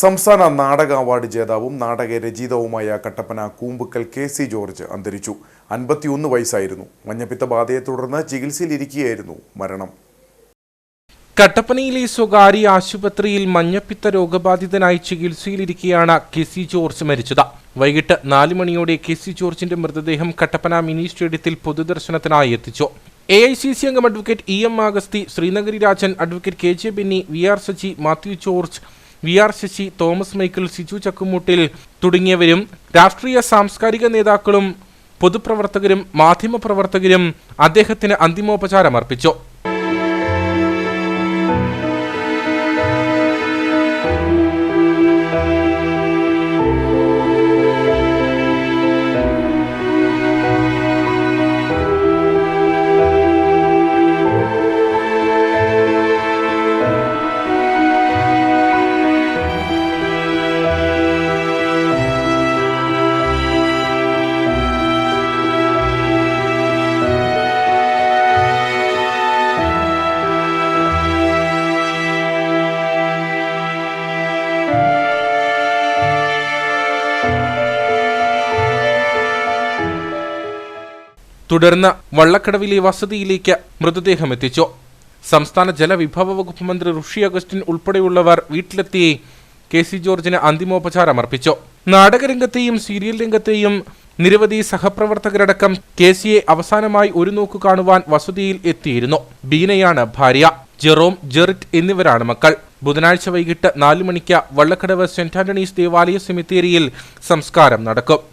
സംസ്ഥാന നാടക അവാർഡ് ജേതാവും നാടക രചയിതാവുമായ Kattappana Koombukkal K C George അന്തരിച്ചു. അൻപത്തിയൊന്ന് വയസ്സായിരുന്നു. മഞ്ഞപ്പിത്ത ബാധയെ തുടർന്ന് ചികിത്സയിലിരിക്കുകയായിരുന്നു മരണം. കട്ടപ്പനയിലെ സ്വകാര്യ ആശുപത്രിയിൽ മഞ്ഞപ്പിത്ത രോഗബാധിതനായി ചികിത്സയിലിരിക്കെയാണ് കെ സി ജോർജ് മരിച്ചത്. വൈകിട്ട് നാല് മണിയോടെ കെ സി ജോർജിന്റെ മൃതദേഹം കട്ടപ്പന മിനി സ്റ്റേഡിയത്തിൽ പൊതുദർശനത്തിനായി എത്തിച്ചു. എ ഐ സി സി അംഗം advocate E M Augusthy Sreenagari Rajan advocate K J Benny V R Saji Mathew George V R Sasi Thomas Michael Siju Chakkumoottil തുടങ്ങിയവരും രാഷ്ട്രീയ സാംസ്കാരിക നേതാക്കളും പൊതുപ്രവർത്തകരും മാധ്യമപ്രവർത്തകരും അദ്ദേഹത്തിന് അന്തിമോപചാരം അർപ്പിച്ചു തുടർന്ന് വള്ളക്കടവിലെ വസതിയിലേക്ക് മൃതദേഹം എത്തിച്ചു. സംസ്ഥാന ജലവിഭവ വകുപ്പ് മന്ത്രി ഋഷി അഗസ്റ്റിൻ ഉൾപ്പെടെയുള്ളവർ വീട്ടിലെത്തി കെ സി ജോർജിന് അന്തിമോപചാരം അർപ്പിച്ചു. നാടകരംഗത്തെയും സീരിയൽ രംഗത്തെയും നിരവധി സഹപ്രവർത്തകരടക്കം കെ സിയെ അവസാനമായി ഒരു നോക്കു കാണുവാൻ വസതിയിൽ എത്തിയിരുന്നു. ബീനയാണ് ഭാര്യ. ജെറോം ജെറിറ്റ് എന്നിവരാണ് മക്കൾ. ബുധനാഴ്ച വൈകിട്ട് നാലു മണിക്ക് വള്ളക്കടവ് സെന്റ് ആന്റണീസ് ദേവാലയ സെമിത്തേരിയിൽ സംസ്കാരം നടക്കും.